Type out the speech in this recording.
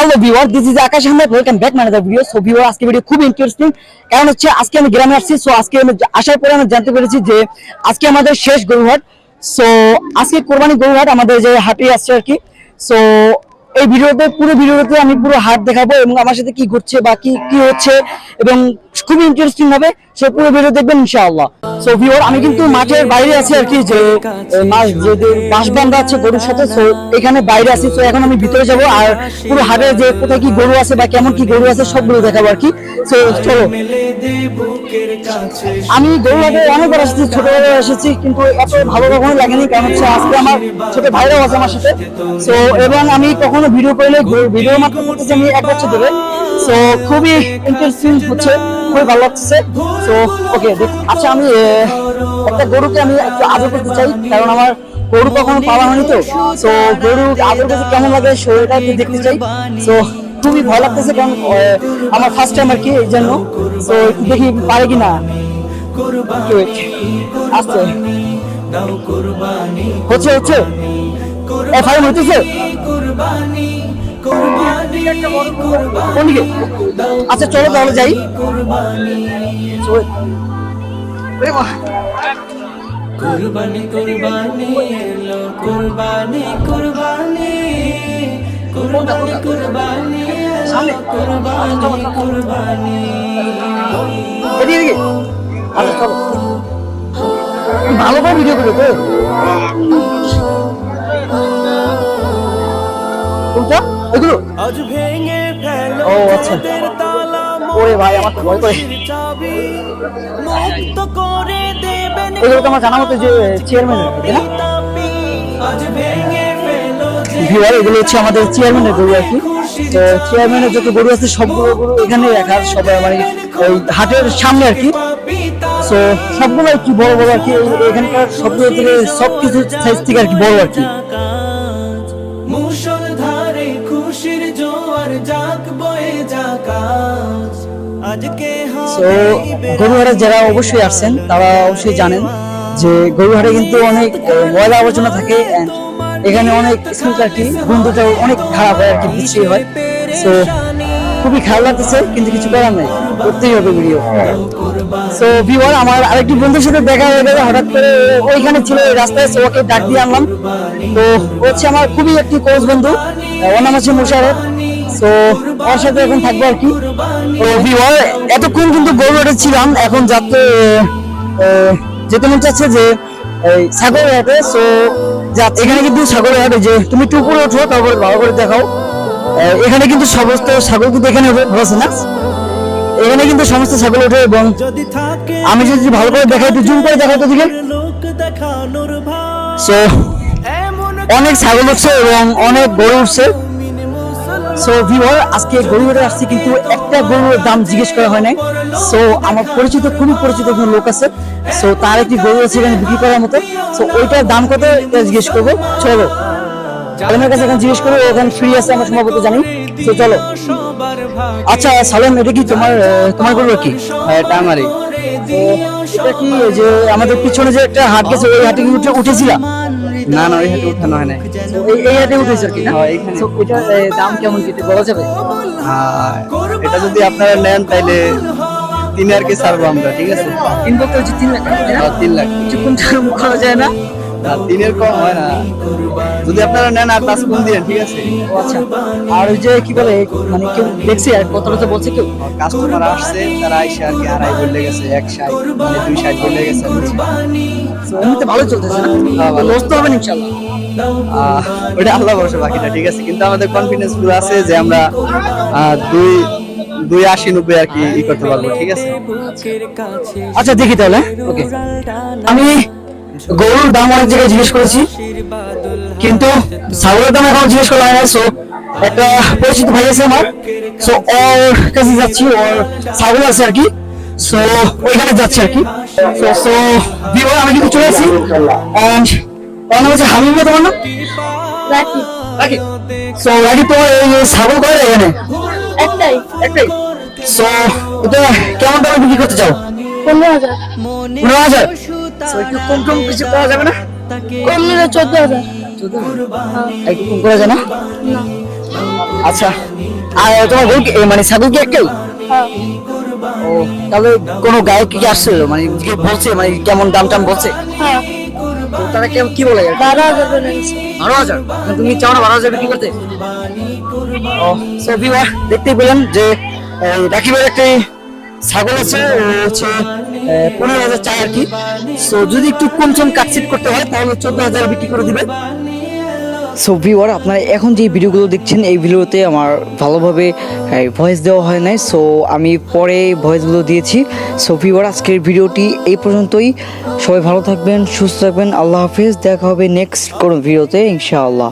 Hello viewer this is Akash Ahmed welcome back manager video so viewer আজকে video খুব interesting কারণ হচ্ছে, আজকে আমি গ্রামে আসছি। সো আজকে আমি আসার পরে আমি জানতে পেরেছি যে, আজকে আমাদের শেষ গরুহাট। সো আজকে কোরবানি গরুহাট আমাদের যে হাটে আসছে আর কি। সো এই ভিডিওতে, পুরো ভিডিওতে আমি পুরো হাট দেখাবো এবং আমার সাথে কি ঘটছে বা কি কি হচ্ছে এবং খুবই ইন্টারেস্টিং হবে। সো পুরো ভিডিও দেখবেন ইনশাআল্লাহ। সো ভিউয়ার আমি কিন্তু মাঠের বাইরে আছি আর কি, যে মাছ, যে যে বাঁশ বান্ধা আছে গরুর সাথে সো এখানে বাইরে আছি সো এখন আমি ভিতরে যাব আর পুরো হাটে যে কোথায় কি গরু আছে বা কেমন কি গরু আছে সবগুলো দেখাবো আর কি। সো চলো। আমি গরুহাটে অনেকবার এসেছি ছোটবেলায় এসেছি, কিন্তু এত ভালো কখনো লাগেনি, কারণ হচ্ছে আজকে আমার ছোট ভাইরাও আছে আমার সাথে। সো এবং আমি কখনো ভিডিও করলে ভিডিও করতেছি আমি এক বছর ধরে সো খুবই ইন্টারেস্টিং হচ্ছে। খুবই ভালো লাগছে। সো ওকে আচ্ছা আমি একটা গরুকে আমি একটু আদর করতে চাই, কারণ আমার গরু কখনো পাওয়া হয়নি তো। সো গরু আদর করতে কেমন লাগে শরীরটা একটু দেখতে চাই। তো খুবই ভয় লাগতেছে, কারণ আমার ফার্স্ট টাইম আর কি, এই জন্য। তো দেখি পারে কি না কুরবানি হচ্ছে হচ্ছে। এ ফাইন হইতেছে? কুরবানি কুরবানি কুরবানি আচ্ছা চলো তাহলে যাই। কুরবানি। কুরবানি কুরবানি এলো কুরবানি কুরবানি। কুরবানি কুরবানি কুরবানি কুরবানি। এদিকে এদিকে। আচ্ছা ভালো করে ভিডিও করে তো কোনটা এগুলো? আজ ভেঙে ফেলো ও, আচ্ছা। ওরে ভাই আমার তো ভয় করে। এগুলো তো আমার জানা মতো যে চেয়ারম্যান ভিউয়ার এগুলো হচ্ছে আমাদের চেয়ারম্যানের গরু আর কি। তো চেয়ারম্যানের যত গরু আছে সবগুলো গরু এখানে রাখা সবাই মানে ওই হাটের সামনে আর কি। তো সবগুলো আর কি বড় বড় আর কি? এখানকার সবগুলো থেকে সবকিছু সাইজ থেকে আর কি বড় আর কি। তো গরুহাটে যারা অবশ্যই আসছেন, তারা অবশ্যই জানেন যে গরুহাটে কিন্তু অনেক ময়লা আবর্জনা থাকে এখানে অনেক কি গন্ধটা অনেক খারাপ হয় আর কি বিশ্রী হয়। খুবই খারাপ লাগতেছে কিন্তু কিছু করার নেই, করতেই হবে ভিডিও সো ভিওর আমার আরেকটি বন্ধুর সাথে দেখা হয়ে গেল, হঠাৎ করে ওইখানে ছিল রাস্তায় সো ওকে ডাক দিয়ে আনলাম। তো হচ্ছে আমার খুবই একটি কোচ বন্ধু ওর নাম হচ্ছে মুশারফ। সো ওর সাথে এখন থাকব আর কি। তো ভিওর এতক্ষণ কিন্তু গৌরবে ছিলাম, এখন যাতে যেতে মন চাচ্ছে যে, এই সাগর হাটে সো যা এখানে কিন্তু সাগর হাটে যে তুমি উপরে ওঠো, তারপরে ভালো করে দেখাও। এখানে কিন্তু সমস্ত ছাগল কিন্তু এখানে ভালো না? এখানে কিন্তু সমস্ত ছাগল ওঠে এবং আমি যদি ভালো করে দেখাই, একটু জুম করে দেখাই তো দিকে সো অনেক ছাগল উঠছে এবং অনেক গরু উঠছে। সো ভিওর আজকে গরু হাটে আসছি কিন্তু একটা গরুর দাম জিজ্ঞেস করা হয় নাই। সো আমার পরিচিত খুবই পরিচিত একজন লোক আছে। সো তার একটি গরু আছে এখানে বিক্রি করার মতো। সো ওইটার দাম কত জিজ্ঞেস করব। চলো। সালেমের কাছে এখন জিজ্ঞেস করব ওখানে ফ্রি আছে আমার সম্ভবত জানি। তো চলো। আচ্ছা সালেম এটা কি তোমার তোমার গরু কি এটা আমারই। এটা কি যে আমাদের পিছনে যে একটা হাট গেছে ওই হাটে কি উঠেছিলাম? না না ওই হাতে উঠানো হয় নাই। এই- হাটে উঠেছে কি না? হ্যাঁ, এটার আহ, দাম কেমন কি বলা যাবে? এটা যদি আপনারা নেন তাইলে তিন আর কি ছাড়বো আমরা ঠিক আছে? তিন বলতে হচ্ছে তিন লাখ না? আর তিন লাখ। মুখ করা যায় না? তিনের কম হয় না। যদি আপনারা নেন আর পাঁচ গুণ দিন ঠিক আছে? আচ্ছা। আর ওই যে কি বলে মানে কেউ দেখছে আর কত কথা বলছে কেউ? কাস্টমার আসছে তারা আইসে আর কি আড়াই বলে গেছে এক ষাট মানে দুই ষাট বলে গেছে এমনিতে ভালো চলতেছে না? হ্যাঁ, লস তো হবে ইনশাল্লাহ। ওটা আল্লাহ ভরসা বাকিটা ঠিক আছে। কিন্তু আমাদের কনফিডেন্সগুলো আছে যে আমরা দুই দুই আশি নব্বই আর কি ই করতে পারব ঠিক আছে? আচ্ছা দেখি তাহলে ওকে। আমি গরুর দাম অনেক জায়গায় জিজ্ঞেস করেছি কিন্তু ছাগলের দাম এখন জিজ্ঞেস করা হয় না সো একটা পরিচিত ভাই আছে আমার সো ওর কাছে যাচ্ছি ওর ছাগল আছে আর কি সো ওইখানে যাচ্ছি আর কি সো সো ভিউয়ার আমি কিন্তু চলে এসেছি এন্ড তোমার নাম হচ্ছে হামিম তোমার নাম? রাখি সো রাখি তোমার এই ছাগল করে এখানে? একটাই। একটাই। সো এটা কেমন দামে বিক্রি করতে চাও? পনেরো হাজার। পনেরো হাজার? একটু কম কিছু পাওয়া যাবে না? কম নিলে চোদ্দ হাজার। একটু কম করা যায় না। আচ্ছা আর তোমার গরু মানে ছাগল কি একটাই? হ্যাঁ। ও তাহলে কোনো গায়ক কি মানে কি বলছে? মানে কেমন দাম টাম বলছে? হ্যাঁ। তারা কেমন কি বলে বারো হাজার বারো হাজার? তুমি চাও না বারো হাজার বিক্রি করতে? ও সো দেখতেই পেলেন যে এই, রাকিবের একটি ছাগল আছে হচ্ছে পনেরো হাজার চাই আর কি। সো যদি একটু কম সম কাটছিট করতে হয়, তাহলে চোদ্দ হাজার বিক্রি করে দিবে সো ভিউয়ার আপনারা এখন যে ভিডিওগুলো দেখছেন, এই ভিডিওতে আমার ভালোভাবে ভয়েস দেওয়া হয় নাই। সো আমি পরে ভয়েসগুলো দিয়েছি। সো ভিউয়ার আজকের ভিডিওটি এই পর্যন্তই। সবাই ভালো থাকবেন, সুস্থ থাকবেন। আল্লাহ হাফিজ। দেখা হবে নেক্সট কোনো ভিডিওতে, ইনশাআল্লাহ।